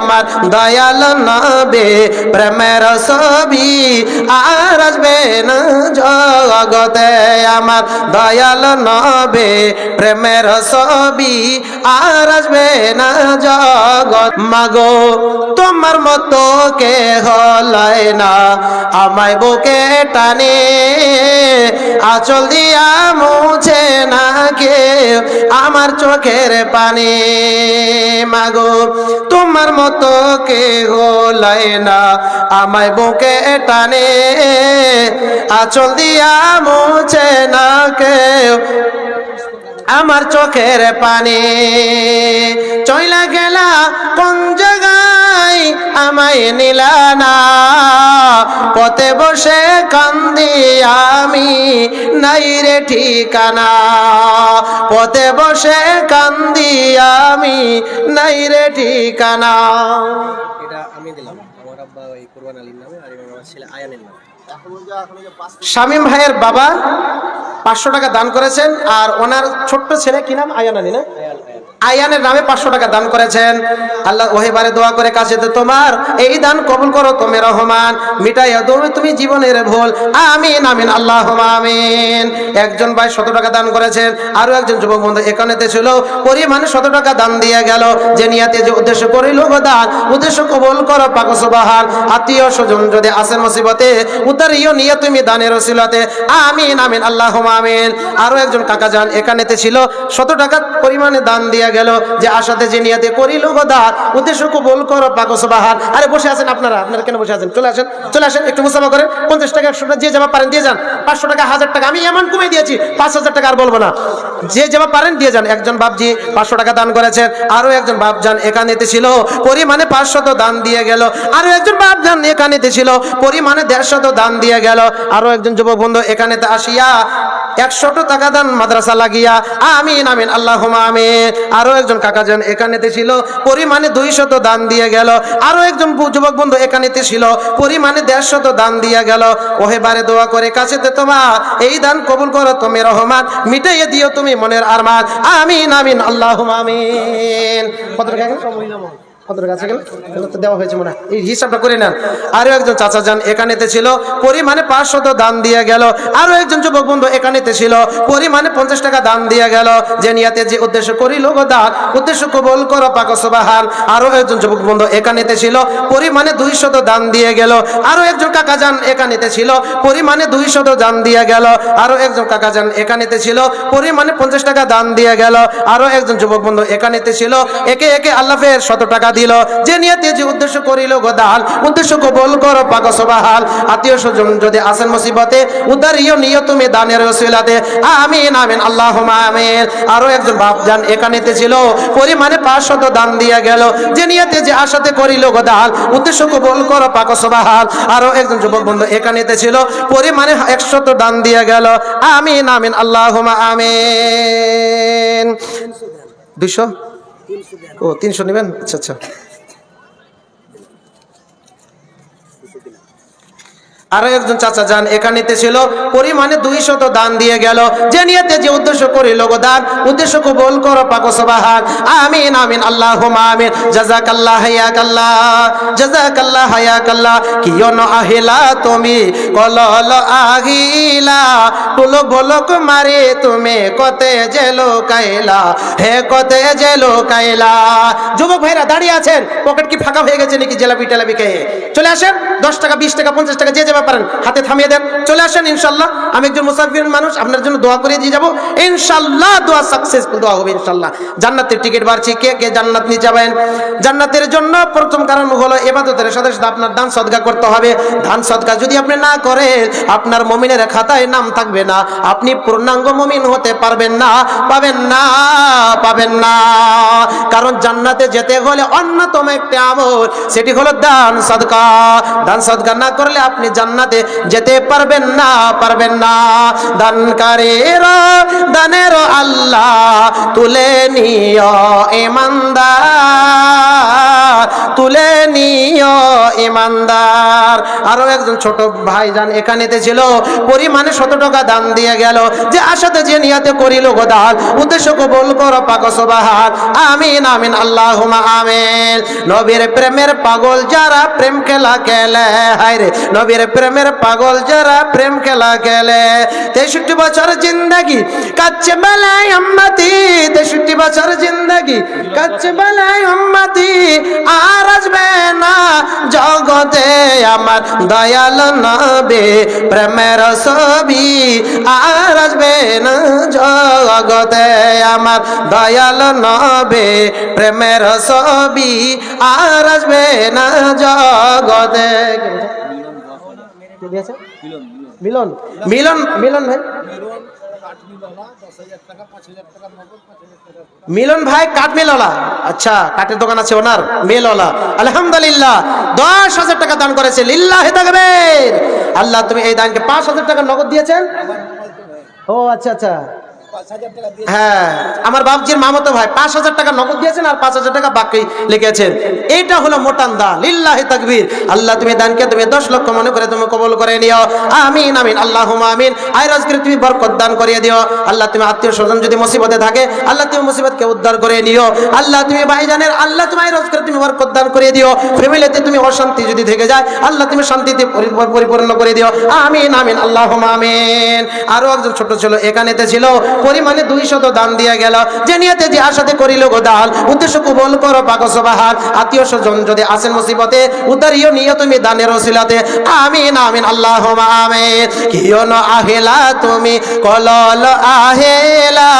আমার দয়াল নবে প্রেমের ছবি আর আসবে না জগতে। আমার দয়াল নবে প্রেমের ছবি আর আসবে না জগৎ। মাগো, তোমার মতো কে হলায় না। আমায় বুকে টানে, আচল দিয়া মুছে না কেউ আমার চোখের পানি। মাগো, তোমার মতো কে হলায় না। আমায় বুকে টানে, আচল দিয়া মুছে না কেউ আমার চোখের পানি। চইলা গেলা কোন জায়গায়? আমায় নিলা না। পথে বসে কান্দি আমি, নাই রে ঠিকানা। পথে বসে কান্দি আমি, নাই রে ঠিকানা। এটা আমি দিলাম। আমার আব্বা ওই কোরবান আলীর নামে আর আমার ছেলে আয়ানের শামীম ভাইয়ের বাবা পাঁচশো টাকা দান করেছেন আর ওনার ছোট্ট ছেলে কি নাম? আয়ান আলী না? আয়ানের নামে পাঁচশো টাকা দান করেছেন। আল্লাহ ওহেবারে দোয়া করে কাছে তোমার, এই দান কবুল করো তুমি রহমান। মিটাইয়া দেবে তুমি জীবনের ভুল। আমিন আমিন আল্লাহ আমিন। একজন ভাই শত টাকা দান করেছেন, আরও একজন যুবক বন্ধু এখানেতে ছিল পরিমাণে শত টাকা দান দিয়ে গেল। যে নিয়াতে যে উদ্দেশ্য করিল দান, উদ্দেশ্য কবুল করো পাকসবাহার আত্মীয় স্বজন যদি আসেন মুসিবতে উদ্ধারিও নিয়ে তুমি দানের ওসিলাতে। আমিন আমিন আল্লাহ আমিন। আরও একজন কাকা যান এখানেতে ছিল শত টাকা পরিমাণে দান দিয়ে গেল যে আশাতে যে নিয়াতে করিল গো দান উদ্দেশ্য কবুল করো পাকসবাহার আরে বসে আছেন আপনারা? আপনারা কেন বসে আছেন? চলে আসেন চলে আসেন, একটু মুসাফা করেন। পঞ্চাশ টাকা, একশো টাকা, যে যাবা পারেন দিয়ে যান। পাঁচশো টাকা, হাজার টাকা, আমি এমন কমে দিয়েছি, পাঁচ হাজার টাকা আর বলব না। যে যাবা পারেন দিয়ে যান। একজন বাপজি পাঁচশো টাকা দান করেছেন, আরও একজন বাপ যান এখানেতে ছিল, পরিমাণে পাঁচশত দান দিয়ে গেল। আরও একজন বাপ যান এখানেতে ছিল, পরিমাণে দেড়শত দান দিয়ে গেল। আরও একজন যুবক বন্ধু এখানেতে আসিয়া একশত টাকা দান মাদ্রাসা লাগিয়া, আমিন আমিন আল্লাহ আমিন। আরও একজন কাকা যান এখানেতে ছিল, পরিমাণে দুইশত দান দিয়ে গেল। আরও একজন যুবক বন্ধু এখানেতে ছিল, পরিমাণে দেড়শত দান দিয়ে গেল। ওহে বারে দোয়া করে কাছেতে তোমার এই দান কবুল করো তুমি রহমান, মিটাইয়ে দিও তুমি মনের আরমান। আমিন আমিন আল্লাহ আমিন। কত টাকা গেল? কত গেল তো দেওয়া হয়েছে মনে এই হিসাবটা করে নেন। একজন চাচা যান, এখানেতে ছিল পাঁচশত দান দিয়ে গেল। একজন যুবক বন্ধু এখানেতে ছিল পঞ্চাশ টাকা দান দিয়ে গেল। যে নিয়াতে যে উদ্দেশ্য দান, উদ্দেশ্য কবল করো পাকসবাহান একজন যুবক বন্ধু এখানেতে ছিল দুইশত দান দিয়ে গেল। আরও একজন কাকা যান, এখানেতে ছিল দুইশত দান দিয়ে গেল। আরও একজন কাকা যান, এখানেতে ছিল, পরিমাণে পঞ্চাশ টাকা দান দিয়ে গেল। আরও একজন যুবক বন্ধু এখানেতে ছিল, একে একে আল্লাফের শত টাকা দিল। যে নিয়তে যে উদ্দেশ্য করিল গোদাল উদ্দেশ্য কবল করো পাকসবাহাল আত্মীয় স্বজন যদি আসেন মুসিবতে উদ্ধার ইয় নিয় তুমি দানের রসিলাতে আমিন আমিন আল্লাহ আমিন। আরও একজন বাপ যান এখানেতে ছিল পরিমাণে পাঁচশত দান দিয়া গেল। যে নিয়তে যে আশাতে করিল গোদাল উদ্দেশ্য কবল করো পাকসবাহাল আরও একজন যুবক বন্ধু এখানেতে ছিল পরিমাণে একশত দান দিয়া গেল। আমিন আমিন আল্লাহ আমিন। দুইশো ও তিনশো নেবেন আচ্ছা আচ্ছা আরও একজন চাচা যান এখানেতে ছিল পরিমাণে দুই শত দান দিয়ে গেল। যে নিয়েতে, যে উদ্দেশ্য করিল গো দান, উদ্দেশ্য কবুল করো পাকসবাহান আমিন আমিন আল্লাহ আমিন। জাজাকাল্লাহ হায়াকাল্লাহ জাজাকাল্লাহ হায়াকাল্লাহ। কিয়ন আহিলা তুমি, কলল আহিলা। টুলো বলক মারে তুমি, কতে জেলো কাইলা হে কতে জেলো কাইলা যুবক ভাইরা দাঁড়িয়ে আছেন, পকেট কি ফাঁকা হয়ে গেছে নাকি জেলাপি টেলাপি খেয়ে চলে আসেন, দশ টাকা, বিশ টাকা, পঞ্চাশ টাকা, যে যাবে পারেন হাতে থামিয়ে দেন। চলে আসেন ইনশাল্লাহ। আমি একজন মুসাফির মানুষ, আপনার জন্য দোয়া করে দিয়ে যাব। ইনশাল্লাহ দোয়া সাকসেসফুল দোয়া হবে ইনশাল্লাহ। জান্নাতের টিকিট বাড়ছি। কে কে জান্নাত নিয়ে যাবেন? জান্নাতের জন্য প্রথম কারণ হলো এবাদতের সাথে সাথে আপনার দান সদকা করতে হবে। ধান সদকা যদি আপনি না করেন, আপনার মমিনের খাতায় নাম থাকবে না। আপনি পূর্ণাঙ্গ মমিন হতে পারবেন না। পাবেন না পাবেন না। কারণ জান্নাতে যেতে হলে অন্যতম একটি আমল, সেটি হলো দান সদকা। দান সদকা না করলে আপনি জান্নাতে যেতে পারবেন না পারবেন না। দানকারীর, দানের আল্লাহ তুলে নিয় ইমানদার, তুলে নিয় ইমানদার। আরও একজন ছোট ভাইজান এখানেতে ছিল, পরিমাণে শত টাকা দান দিয়ে গেল, যে আশাতে যে নিয়াতে করিল গোদাল উদ্দেশ্য কবুল কর পাক সুবহান। আমিন আমিন, আল্লাহুম্মা আমিন। নবীর প্রেমের পাগল যারা প্রেম খেলা খেলে হায় রে নবীর প্রেমের পাগল যারা প্রেম খেলা খেলে। তেষট্টি বছর জিন্দাগি কাচ্ছে বেলায় আম্মাতি। তেষট্টি বছর জিন্দাগি কাচ্ছে বেলায় আম্মাতি। আর আসবে না জগতে আমার দয়াল নবে, প্রেমের ছবি। আর আসবে না জগতে আমার দয়াল নবে, প্রেমের ছবি। আর আসবে না জগতে। মিলন মিলন। মিলন? ভাই? মিলন ভাই কাঠ মিলওয়ালা আচ্ছা কাঠের দোকান আছে ওনার মিলওয়ালা আলহামদুলিল্লাহ দশ হাজার টাকা দান করেছে লিল্লাহ থাকবে আল্লাহ তুমি এই দানকে পাঁচ হাজার টাকা নগদ দিয়েছেন? ও আচ্ছা আচ্ছা। হ্যাঁ আমার বাবজির মামতো ভাই পাঁচ হাজার টাকা নগদ দিয়েছেন আর পাঁচ হাজার টাকা বাকি লিখেছেন। এইটা হলো মোটান দান লিল্লাহি তাকবীর। আল্লাহ, তুমি দানকে তুমি দশ লক্ষ মনে করে তুমি কবল করে নিও। আমিন আমিন আল্লাহ আমিন। আয় রাজকে তুমি বরকত দান করিয়ে দিও। আল্লাহ, তুমি আত্মীয় স্বজন যদি মুসিবতে থাকে, আল্লাহ, তুমি মুসিবতকে উদ্ধার করে নিও। আল্লাহ, তুমি ভাইজানের, আল্লাহ, তুমি আয় রাজকে তুমি বরকত দান করিয়ে দিও। ফ্যামিলিতে তুমি অশান্তি যদি থেকে যায়, আল্লাহ, তুমি শান্তিতে পরিপূর্ণ করে দিও। আমিন আমিন আল্লাহ আমিন। আরও একজন ছোট ছিল এখানেতে ছিল। পরিমাণে দুই শত দান দিয়ে গেল। যে নিয়েতে যে আশাতে করিল গো উদ্দেশ্য কবল করো পাকসবাহার আত্মীয় স্বজন যদি আসেন মুসিবতে উদ্ধারিও নিয়ে তুমি দানের ওসিলাতে। আমিন আমিন আল্লাহ আমিন। কিও ন আহিলা তুমি, কলল আহেলা।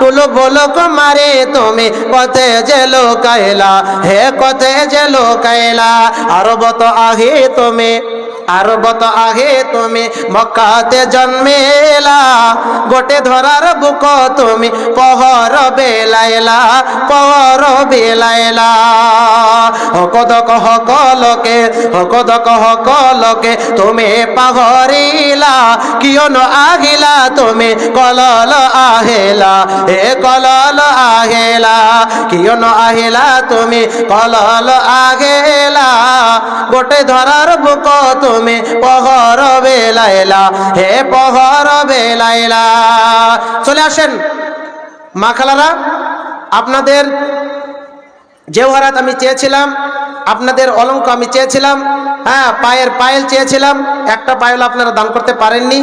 টুলু বলক মারে তুমি কতে যে লোকাইলা। হে কতে যে লোকাইলা, আরবত আহে তুমি। আরবত আহে তুমি মক্কাতে জন্মেলা, গোটে ধরার বুক তুমি পহর বেলাইলা পহর বেলাইলা হকদ কহ কলকে হকদ কহ কলকে তুমি পাহরিলা, কিয়ন আহিলা তুমি কলল আহেলা, হে কলল আহেলা, কিয়ন আহিলা তুমি কলল আহেলা। গোটে ধরার বুক তুমি পহর বেলাইলা হে পহর বেলাইলা চলে আসেন, মা খালারা, আপনাদের জেওহারাত আমি চেয়েছিলাম, আপনাদের অলঙ্ক আমি চেয়েছিলাম হ্যাঁ পায়ের পায়েল চেয়েছিলাম, একটা পায়েল আপনারা দান করতে পারেননি,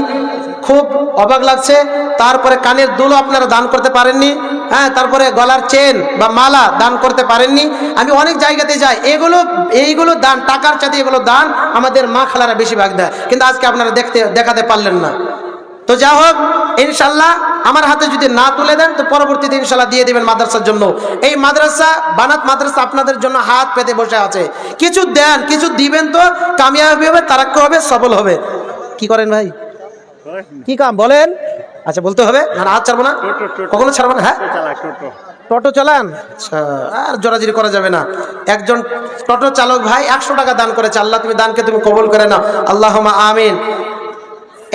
খুব অবাক লাগছে, তারপরে কানের দুলও আপনারা দান করতে পারেননি হ্যাঁ তারপরে গলার চেন বা মালা দান করতে পারেননি। আমি অনেক জায়গাতে যাই, এগুলো, এইগুলো দান, টাকার চাতে এগুলো দান আমাদের মা খালারা বেশিরভাগ দেয়। কিন্তু আজকে আপনারা দেখতে, দেখাতে পারলেন না। তো যা হোক, ইনশাল্লাহ আমার হাতে যদি না তুলে দেন, তো পরবর্তীতে ইনশাল্লাহ দিয়ে দেবেন মাদ্রাসার জন্য। এই মাদ্রাসা, বানাত মাদ্রাসা আপনাদের জন্য হাত পেতে বসে আছে। কিছু দেন, কিছু দিবেন তো কামিয়াবি হবে, তারাক্ক হবে, সফল হবে। কি করেন ভাই? কি কাম? বলেন। আচ্ছা বলতে হবে? আর হাত ছাড়বো না। কখনো ছাড়বো না হ্যাঁ? টোটো চালান? আচ্ছা আর জোরাজুরি করা যাবে না। একজন টোটো চালক ভাই একশো টাকা দান করেছে। আল্লাহ তুমি দানকে তুমি কবুল করে নাও। আল্লাহ আমিন।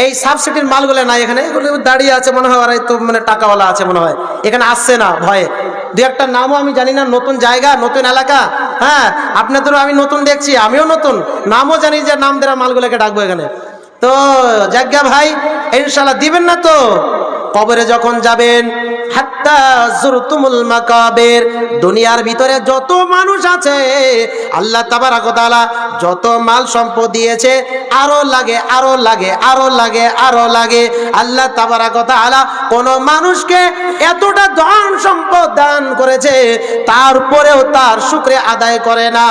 এই সাবসিডির মালগুলো নাই এখানে। এগুলো দাঁড়িয়ে আছে মনে হয় ওরাই তো মানে টাকাওয়ালা আছে মনে হয়। এখানে আসছে না ভয়ে। দু একটা নামও আমি জানি না নতুন জায়গা নতুন এলাকা। হ্যাঁ আপনাদেরও আমি নতুন দেখছি আমিও নতুন। নামও জানি যে নাম দেওয়া মালগুলোকে ডাকবো এখানে। তো জাজ্ঞা ভাই ইনশাল্লাহ দিবেন না তো? কবরে যখন যাবেন দুনিয়ার ভিতরে যত মানুষ আছে, আল্লাহ তাবারাক ওয়া তাআলা যত মাল সম্পদ দিয়েছে, আরও লাগে আরও লাগে আরও লাগে আরও লাগে। আল্লাহ তাবারাক ওয়া তাআলা কোন মানুষকে এতটা ধন সম্পদ দান করেছে, তারপরেও তার শুকরে আদায় করে না,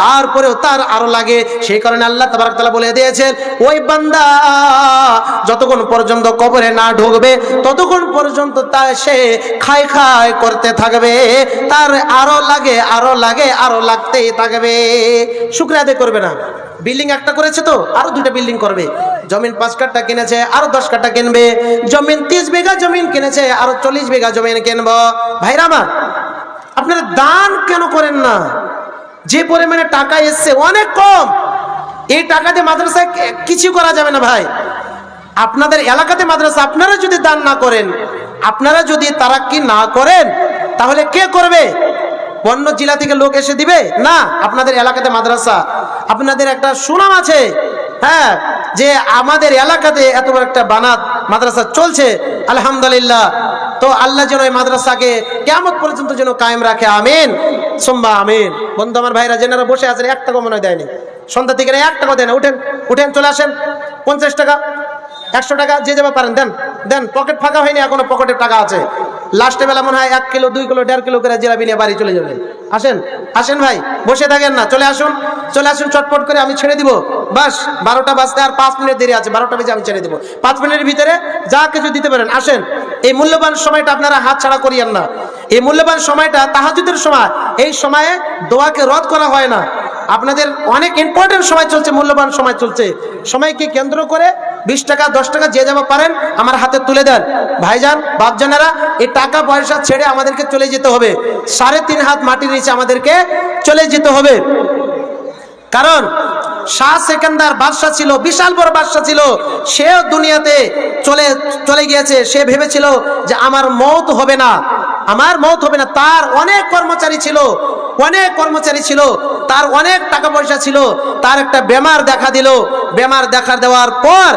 তারপরেও তার আরও লাগে। সেই কারণে আল্লাহ তাবারাক তাআলা বলে দিয়েছেন, ওই বান্দা, যতক্ষণ পর্যন্ত কবরে না ঢুকবে ততক্ষণ পর্যন্ত তা সে খাই খাই করতে থাকবে। তার আরও লাগে আরও লাগে, আরও লাগতেই থাকবে। শুক্রে আদায় করবে না। বিল্ডিং একটা করেছে তো, আরও দুটা বিল্ডিং করবে। জমিন পাঁচ কাঠটা কিনেছে, আরও দশ কাঠটা কিনবে। জমিন তিরিশ বিঘা জমিন কিনেছে, আরও চল্লিশ বিঘা জমিন কিনবো। ভাইরা আমার, আপনারা দান কেন করেন না? যে পরিমাণে টাকা এসছে, অনেক কম। এই টাকাতে মাদ্রাসায় কিছু করা যাবে না ভাই। আপনাদের এলাকাতে মাদ্রাসা, আপনারা যদি দান না করেন, আপনারা যদি তারা কি না করেন, তাহলে কে করবে? অন্য জেলা থেকে লোক এসে দিবে? না, আপনাদের এলাকাতে মাদ্রাসা। আপনাদের একটা সুনাম আছে হ্যাঁ যে আমাদের এলাকাতে এত বড় একটা বানাত মাদ্রাসা চলছে, আলহামদুলিল্লাহ। তো আল্লাহ যেন এই মাদ্রাসাকে কেমন পর্যন্ত যেন কায়েম রাখে, আমিন। সোম্বা আমিন। বন্ধু আমার ভাইরা যেনারা বসে আছেন, এক টাকা মনে হয় দেয়নি। সন্ধ্যা থেকে এক টাকা দেয় না। উঠেন উঠেন, চলে আসেন। পঞ্চাশ টাকা। একশো টাকা যে যাবে পারেন, দেন দেন পকেট ফাঁকা হয়নি, এখনও পকেটে টাকা আছে। লাস্টে বেলা মনে হয় এক কিলো, দুই কিলো, দেড় কিলো করে জিলাপি নিয়ে বাড়ি চলে যাবেন আসেন আসেন ভাই, বসে থাকেন না, চলে আসুন চলে আসুন, চটপট করে আমি ছেড়ে দিব। বাস, বারোটা বাজতে আর পাঁচ মিনিট দেরি আছে, বারোটা বেজে আমি ছেড়ে দিব। পাঁচ মিনিটের ভিতরে যা কিছু দিতে পারেন, আসেন। এই মূল্যবান সময়টা আপনারা হাত ছাড়া করিয়েন না। এই মূল্যবান সময়টা তাহাজুদের সময়, এই সময়ে দোয়াকে রদ করা হয় না। আপনাদের অনেক ইম্পর্টেন্ট সময় চলছে, মূল্যবান সময় চলছে। সময়কে কেন্দ্র করে বিশ টাকা, দশ টাকা যে যাবা পারেন আমার হাতে তুলে দেন। ভাইজান, বাপজানেরা, এই টাকা পয়সা ছেড়ে আমাদেরকে চলে যেতে হবে। সাড়ে তিন হাত মাটির নিচে আমাদেরকে চলে যেতে হবে। কারণ শাহ সেকেন্দার বাদশাহ ছিল, বিশাল বড় বাদশাহ ছিল। সেও দুনিয়াতে চলে চলে গিয়েছে। সে ভেবেছিল যে আমার মৌত হবে না। আমার মত হবে না। তার অনেক কর্মচারী ছিল, অনেক কর্মচারী ছিল, তার অনেক টাকা পয়সা ছিল, তার একটা বেমার দেখা দিল। বেমার দেখা দেওয়ার পর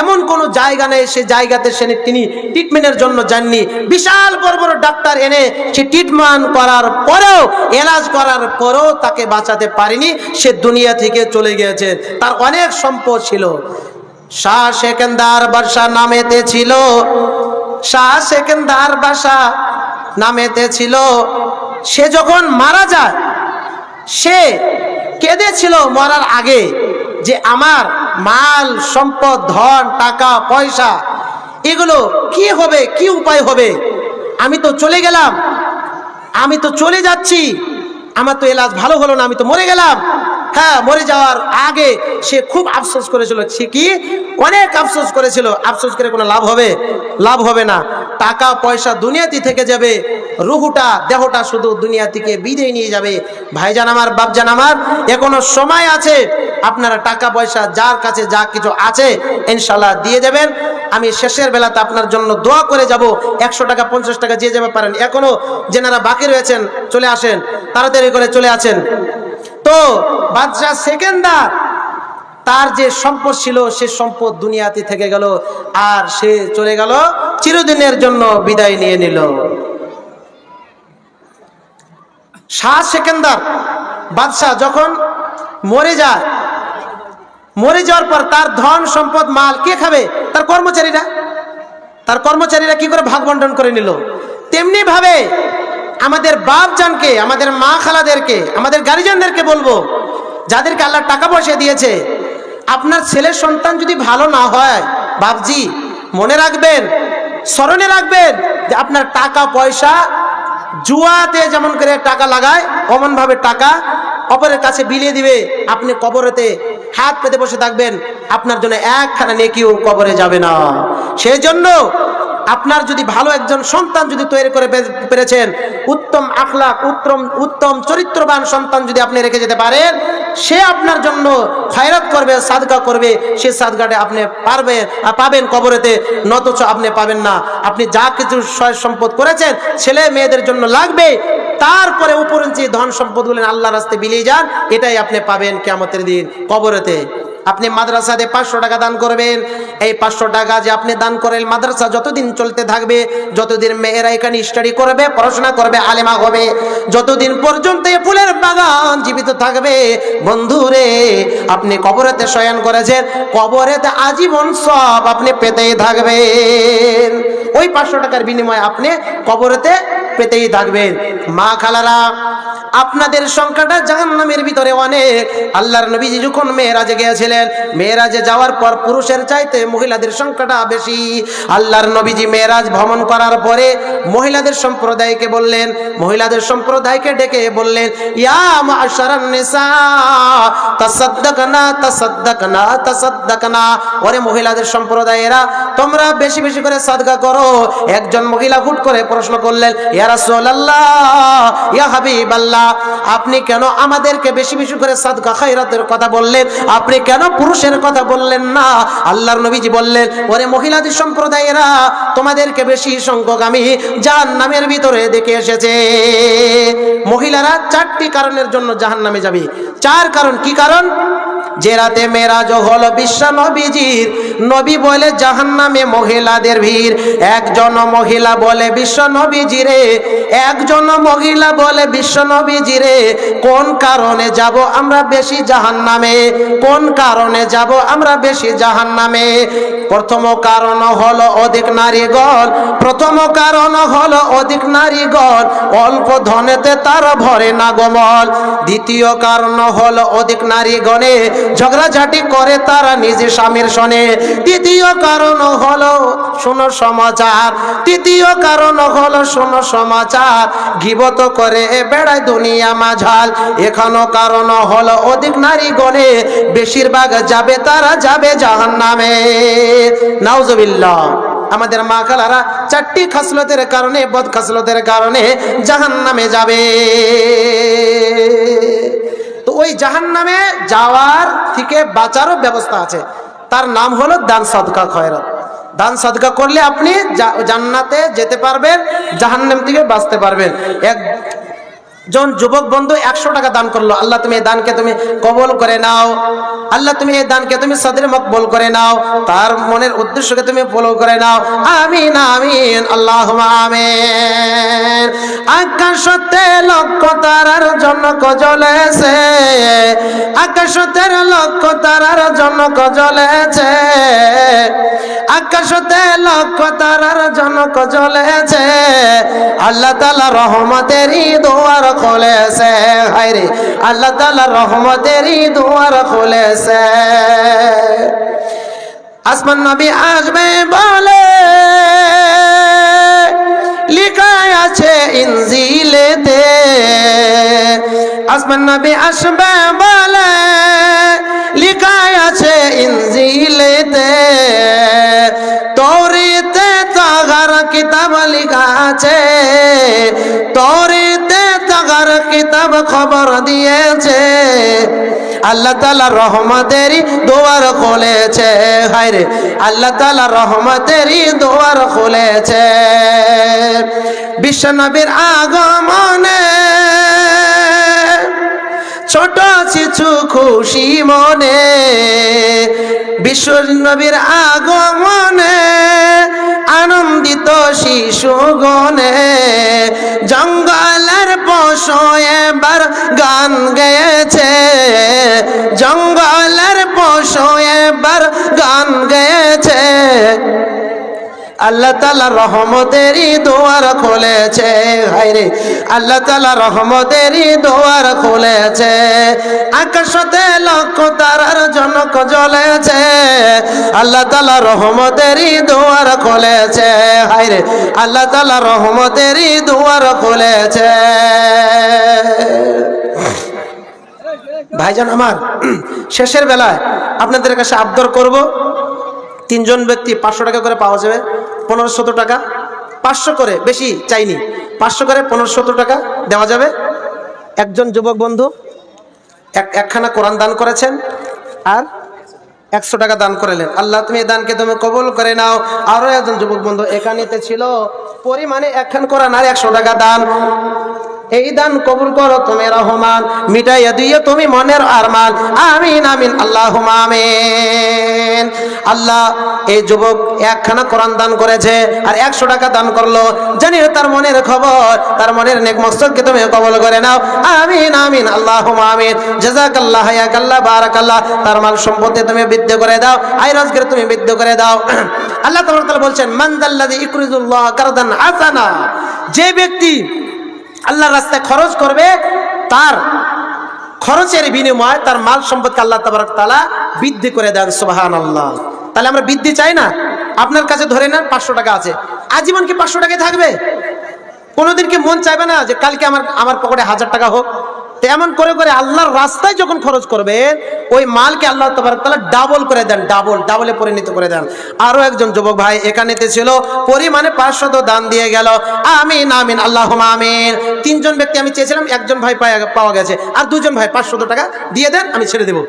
এমন কোন জায়গা নেই, সে জায়গাতে সে তিনি ট্রিটমেন্টের জন্য যাননি। বিশাল বড় বড় ডাক্তার এনে সে ট্রিটমেন্ট করার পরেও, এলাজ করার পরেও তাকে বাঁচাতে পারেনি। সে দুনিয়া থেকে চলে গিয়েছে। তার অনেক সম্পদ ছিল। শাহ সেকেন্দার বাদশাহ নামেতে ছিল। শাহ সেকেন্দার বাসা নামেতে ছিল। সে যখন মারা যায়, সে কেঁদেছিল মরার আগে যে আমার মাল, সম্পদ, ধন, টাকা, পয়সা, এগুলো কি হবে, কি উপায় হবে? আমি তো চলে গেলাম। আমি তো চলে যাচ্ছি। আমার তো এলাজ ভালো হলো না, আমি তো মরে গেলাম। হ্যাঁ মরে যাওয়ার আগে সে খুব আফসোস করেছিল। সে কি? অনেক আফসোস করেছিল। আফসোস করে কোনো লাভ হবে? লাভ হবে না। টাকা, পয়সা দুনিয়াতে থেকে যাবে। রুহুটা, দেহটা শুধু দুনিয়া থেকে বিদায় নিয়ে যাবে। ভাইজান আমার, বাপজান আমার, এখনও সময় আছে। আপনারা টাকা, পয়সা, যার কাছে যা কিছু আছে ইনশাল্লাহ দিয়ে যাবেন আমি শেষের বেলাতে আপনার জন্য দোয়া করে যাব। একশো টাকা, পঞ্চাশ টাকা যে যাবে পারেন। এখনও যেনারা বাকি রয়েছেন, চলে আসেন। তাড়াতাড়ি করে চলে আসেন। তো বাদশাহ সেকেন্দার। তার যে সম্পদ ছিল, সে সম্পদ দুনিয়াতে থেকে গেল আর সে চলে গেল, চিরদিনের জন্য বিদায় নিয়ে নিল। শাহ সেকেন্দার, বাদশাহ যখন মরে যায়, মরে যাওয়ার পর তার ধন সম্পদ মাল কে খাবে? তার কর্মচারীরা। তার কর্মচারীরা কি করে ভাগ বন্টন করে নিল? তেমনি ভাবে আমাদের বাপ জানকে, আমাদের মা খালাদেরকে, আমাদের গার্জিয়ানদেরকে বলব, যাদেরকে আল্লাহ টাকা পয়সা দিয়েছে, আপনার ছেলের সন্তান যদি ভালো না হয়, বাপজি, মনে রাখবেন, স্মরণে রাখবেন যে আপনার টাকা পয়সা জুয়াতে যেমন করে টাকা লাগায় অমন ভাবে টাকা অপরের কাছে বিলিয়ে দিবে, আপনি কবরেতে হাত পেতে বসে থাকবেন, আপনার জন্য একখানা নেকিও কবরে যাবে না। সেই জন্য আপনার যদি ভালো একজন সন্তান যদি তৈরি করে পেরেছেন, উত্তম আখলাক, উত্তম উত্তম চরিত্রবান সন্তান যদি আপনি রেখে যেতে পারেন, সে আপনার জন্য খয়রাত করবে সাদকা করবে, সে সাদকাটা আপনি পারবে পাবেন কবরেতে, নতচ আপনি পাবেন না। আপনি যা কিছু সয় সম্পদ করেছেন, ছেলে মেয়েদের জন্য লাগবে, তারপরে উপরঞ্চি ধন সম্পদ গুলেন আল্লাহ রাস্তে বিলিয়ে যান, এটাই আপনি পাবেন কেমতের দিন, কবরেতে। আপনি মাদ্রাসাতে পাঁচশো টাকা দান করবেন। এই পাঁচশো টাকা যে আপনি দান করেন, মাদ্রাসা যতদিন চলতে থাকবে, যতদিন মেয়েরা এখানে স্টাডি করবে, পড়াশোনা করবে, আলেমা হবে, যতদিন পর্যন্ত ফুলের বাগান জীবিত থাকবে, বন্ধুরে, আপনি কবরেতে শয়ন করেছেন, কবরেতে আজীবন সব আপনি পেতেই থাকবেন। ওই পাঁচশো টাকার বিনিময়ে আপনি কবরেতে পেতেই থাকবেন। মা খালারা আপনাদের সংখ্যাটা জাহান্নামের ভিতরে অনেক। আল্লাহর নবীজি যখন মেয়েরাজে গিয়েছিলেন, মেয়েরাজে যাওয়ার পর পুরুষের চাইতে মহিলাদের সংখ্যাটা বেশি। আল্লাহর নবীজি মেয়েরাজ ভ্রমণ করার পরে মহিলাদের সম্প্রদায়কে বললেন, মহিলাদের সম্প্রদায়কে ডেকে বললেন, ইয়া মাশারান নিসা, তাসাদ্দাকনা মহিলাদের সম্প্রদায়েরা, তোমরা বেশি বেশি করে সাদকা করো। একজন মহিলা হুট করে প্রশ্ন করলেন, ইয়া রাসূলুল্লাহ, ইয়া হাবিবাল্লাহ আপনি কেন আমাদেরকে বেশি বেশি করে সাদকা খায়রাতের কথা বললেন? আপনি কেন পুরুষের কথা বললেন না? আল্লাহর নবীজি বললেন, ওরে মহিলাদের সম্প্রদায়েরা, তোমাদেরকে বেশি সংখ্যক আমি জাহান নামের ভিতরে দেখে এসেছে। মহিলারা চারটি কারণের জন্য জাহান নামে যাবে। চার কারণ কি কারণ? যে রাতে মেরাজ হলো বিশ্ব নবীজির, নবী বলে জাহান নামে মহিলাদের ভিড়। একজন মহিলা বলে বিশ্ব নবীজিরে, একজন মহিলা বলে বিশ্ব নবীজিরে, কোন কারণে যাব আমরা বেশি জাহান নামে কোন কারণে যাব আমরা বেশি জাহান নামে প্রথম কারণ হলো অধিক নারীগণ, প্রথম কারণ হলো অধিক নারীগণ, অল্প ধনেতে তার ভরে না গমল। দ্বিতীয় কারণ হলো অধিক নারীগণে ঝগড়াঝাটি করে তারা নিজে স্বামীর শোনে তৃতীয় কারণ হলো, শোনো সমাচার। তৃতীয় কারণ হলো, শোনো সমাচার। গিবত করে বেড়ায় দুনিয়া মাঝাল। এখানো কারণ হলো, অধিক নারীগণে বেশিরভাগ যাবে, তারা যাবে জাহান নামে নাউজবিল্লাহ। আমাদের মা খালারা চারটি খাসলতের কারণে বদ খাসলতের কারণে জাহান নামে যাবে। জাহান নামে যাওয়ার থেকে বাঁচারও ব্যবস্থা আছে। তার নাম হলো দান সদকা খয়রত। দান সদকা করলে আপনি জান্নাতে যেতে পারবেন, জাহান্নাম থেকে বাঁচতে পারবেন। এক জন যুবক বন্ধু একশো টাকা দান করল। আল্লাহ, তুমি এই দানকে তুমি কবল করে নাও। আল্লাহ, তুমি এই দানকে তুমি সদরে মকবল করে নাও। তার মনের উদ্দেশ্যকে তুমি ফলো করে নাও। আমিন আমিন আল্লাহ আমিন। আকাশতে লক্ষ তারার জন্য কজলেছে আকাশতের লক্ষ তারার জন্য কজলেছে আকাশতে লক্ষ তারার জন্য কজলেছে আল্লাহ তালা রহমতেরই দোয়ার খুলেছে। হায়রে আল্লাহ তালা রহমতেরই দোয়ার খুলেছে। আসমান নবী আসবে বলে লিখায় আছে ইনজিলেতে। আসমান নবী আসবে বলে লিখায় আছে ইনজিলেতে। তোরিতে তাগার কিতাব লিখা আছে তোরিতে তাগার কিতাব খবর দিয়েছে। আল্লাহ তালা রহমতেরই দোয়ার খুলেছে। হায়রে, আল্লাহ তালা রহমতেরই দোয়ার খুলেছে। বিশ্বনবীর আগমনে ছোট শিশু খুশি মনে বিশ্ব নবীর আগমনে, আনন্দিত শিশু গনে, জঙ্গলের পশু এবার গান গেয়েছে, জঙ্গলের পশু এবার গান গেয়েছে। আল্লাহ তালা রহমতেরই দোয়ার খুলেছে। হাইরে আল্লাহ তালা রহমতেরই দোয়ার খুলেছে। আকাশতে লক্ষ তারার জনক জ্বলেছে। আল্লাহ তালা রহমতেরই দোয়ার খুলেছে। হাইরে আল্লাহ তালা রহমতেরই দোয়ার খুলেছে। ভাইজান আমার, শেষের বেলায় আপনাদের কাছে আবদার করব। তিনজন ব্যক্তি পাঁচশো টাকা করে পাওয়া যাবে পনেরোশো টাকা। পাঁচশো করে, বেশি চাইনি। পাঁচশো করে পনেরোশো টাকা দেওয়া যাবে। একজন যুবক বন্ধু, এক একখানা কোরআন দান করেছেন আর একশো টাকা দান করলেন আল্লাহ, তুমি দানকে তুমি কবুল করে নাও। আরও একজন যুবক বন্ধু এখানেতে ছিল, পরিমাণে একখান কোরআন আর একশো টাকা দান। এই দান কবুল করো তুমি রহমান, মিটাইয়া দিয়ে তুমি মনের আরমান। আমিন আমিন আল্লাহ আমিন। আল্লাহ এই যুবক একখানা কোরআন দান করেছে আর একশো টাকা দান করল। জানি তার মনের খবর, তার মনের নেক মস্তককে তুমি কবল করে নাও। আমিন আমিন আল্লাহ আমিন। জাজাক আল্লাহ হায়াকাল্লাহ, বারাকাল্লাহ। তার মাল সম্পত্তি তুমি বৃদ্ধি করে দাও আই রোজগার তুমি বৃদ্ধি করে দাও। আল্লাহ তাআলা বলছেন মানদাল্লাযী ইকরিজুল্লাহ কারদান হাসানা। যে ব্যক্তি আল্লাহর রাস্তায় খরচ করবে, তার খরচের বিনিময় তার মাল সম্পদকে আল্লাহ তাবারক তালা বৃদ্ধি করে দেন, সুবহানাল্লাহ। তাহলে আমরা বৃদ্ধি চাই না? আপনার কাছে ধরে নেন পাঁচশো টাকা আছে। আজীবন কি পাঁচশো টাকায় থাকবে? কোনোদিন কি মন চাইবে না যে কালকে আমার আমার পকেটে হাজার টাকা হোক? তো এমন করে করে আল্লাহর রাস্তায় যখন খরচ করবেন, ওই মালকে আল্লাহ তালা ডাবল করে দেন ডাবল ডাবলে পরিণত করে দেন। আরও একজন যুবক ভাই এখানেতে ছিল পরিমাণে পাঁচশত দান দিয়ে গেল। আমিন আমিন আল্লাহ আমিন। তিনজন ব্যক্তি আমি চেয়েছিলাম, একজন ভাই পাওয়া- পাওয়া গেছে। আর দুজন ভাই পাঁচশত টাকা দিয়ে দেন, আমি ছেড়ে দেবো।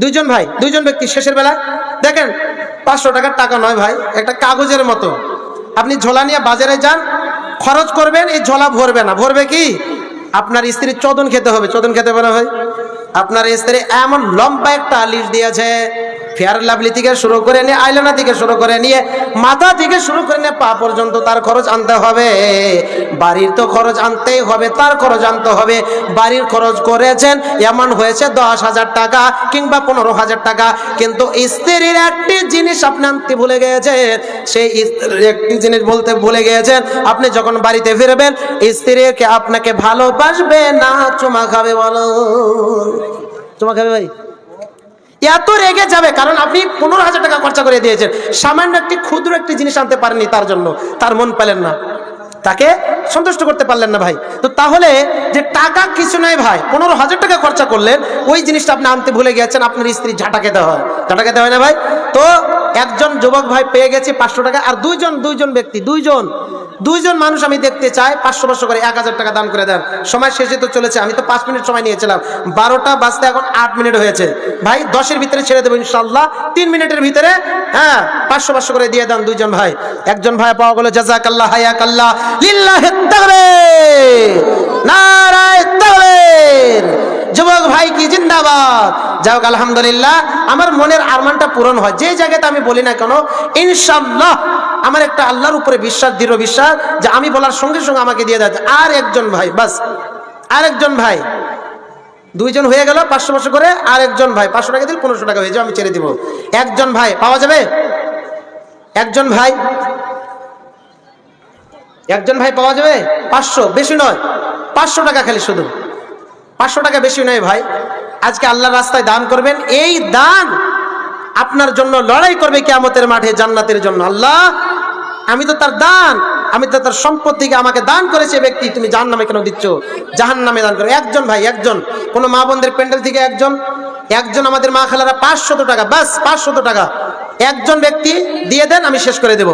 দুইজন ভাই, দুইজন ব্যক্তি শেষের বেলা। দেখেন পাঁচশো টাকার টাকা নয় ভাই, একটা কাগজের মতো। আপনি ঝোলা নিয়ে বাজারে যান, খরচ করবেন, এই ঝোলা ভরবে না। ভরবে কি? আপনার স্ত্রী চদন খেতে হবে, চদন খেতে বলা হয় আপনার স্ত্রী এমন লম্বা একটা আলিশ দিয়েছে ফেয়ার লাভলি থেকে শুরু করে নিয়ে আইলানা থেকে শুরু করে নিয়ে মাথা থেকে শুরু করে নিয়ে পা পর্যন্ত তার খরচ আনতে হবে। বাড়ির তো খরচ আনতেই হবে, তার খরচ আনতে হবে। বাড়ির খরচ করেছেন, এমন হয়েছে দশ হাজার টাকা কিংবা পনেরো হাজার টাকা। কিন্তু স্ত্রীর একটি জিনিস আপনি আনতে ভুলে গিয়েছেন, সেই স্ত্রীর একটি জিনিস বলতে ভুলে গিয়েছেন, আপনি যখন বাড়িতে ফিরবেন, স্ত্রীকে আপনাকে ভালোবাসবে না, চুমা খাবে বলো। চুমা খাবে ভাই? এত রেগে যাবে, কারণ আপনি পনেরো হাজার টাকা খরচা করে দিয়েছেন। সামান্য একটি ক্ষুদ্র একটি জিনিস আনতে পারেননি তার জন্য। তার মন পেলেন না। তাকে সন্তুষ্ট করতে পারলেন না ভাই। তো তাহলে যে টাকা কিছু নয় ভাই, পনেরো হাজার টাকা খরচা করলেন, ওই জিনিসটা আপনি আনতে ভুলে গেছেন আপনার স্ত্রী ঝাঁটা খেতে হয়। ঝাঁটা খেতে হয় না ভাই? তো একজন যুবক ভাই পেয়ে গেছে পাঁচশো টাকা, আর দুইজন দুইজন ব্যক্তি, দুইজন দুইজন মানুষ আমি দেখতে চাই, পাঁচশো পাঁচশো করে এক হাজার টাকা দান করে দেন। সময় শেষে তো চলেছে, আমি তো পাঁচ মিনিট সময় নিয়েছিলাম। বারোটা বাজতে এখন আট মিনিট হয়েছে। ভাই, দশের ভিতরে ছেড়ে দেবো ইনশাল্লাহ তিন মিনিটের ভিতরে হ্যাঁ পাঁচশো পাঁচশো করে দিয়ে দেন দুইজন ভাই। একজন ভাই পাওয়া গেল জাজাকাল্লাহ হায়াকাল্লাহ, লিল্লাহ নারায় যুবক ভাই কি জিন্দাবাদ? যাই হোক, আলহামদুলিল্লাহ, আমার মনের আরমানটা পূরণ হয়। যে জায়গাতে আমি বলি না কেন ইনশাল্লাহ আমার একটা আল্লাহর উপরে বিশ্বাস, দৃঢ় বিশ্বাস, যে আমি বলার সঙ্গে সঙ্গে আমাকে দিয়ে যাচ্ছে আর একজন ভাই, বাস। আর একজন ভাই। দুইজন হয়ে গেল পাঁচশো পাঁচশো করে, আর একজন ভাই। পাঁচশো টাকা দিল পনেরোশো টাকা হয়ে যাবে, আমি ছেড়ে দিব। একজন ভাই, পাওয়া যাবে? একজন ভাই। একজন ভাই পাওয়া যাবে? পাঁচশো, বেশি নয়। পাঁচশো টাকা খালি শুধু। পাঁচশো টাকা বেশি নয় ভাই। আজকে আল্লাহর রাস্তায় দান করবেন। এই দান আপনার জন্য লড়াই করবে কিয়ামতের মাঠে, জান্নাতের জন্য। আল্লাহ, আমি তো তার দান, আমি তো তার সম্পত্তিকে আমাকে দান করেছে ব্যক্তি। তুমি জাহান নামে কেন দিচ্ছ? জাহান নামে দান করো। একজন ভাই, একজন। কোনো মা বোনদের প্যান্ডেল থেকে একজন। একজন আমাদের মা খালারা পাঁচশত টাকা, বাস পাঁচশত টাকা। একজন ব্যক্তি দিয়ে দেন, আমি শেষ করে দেব।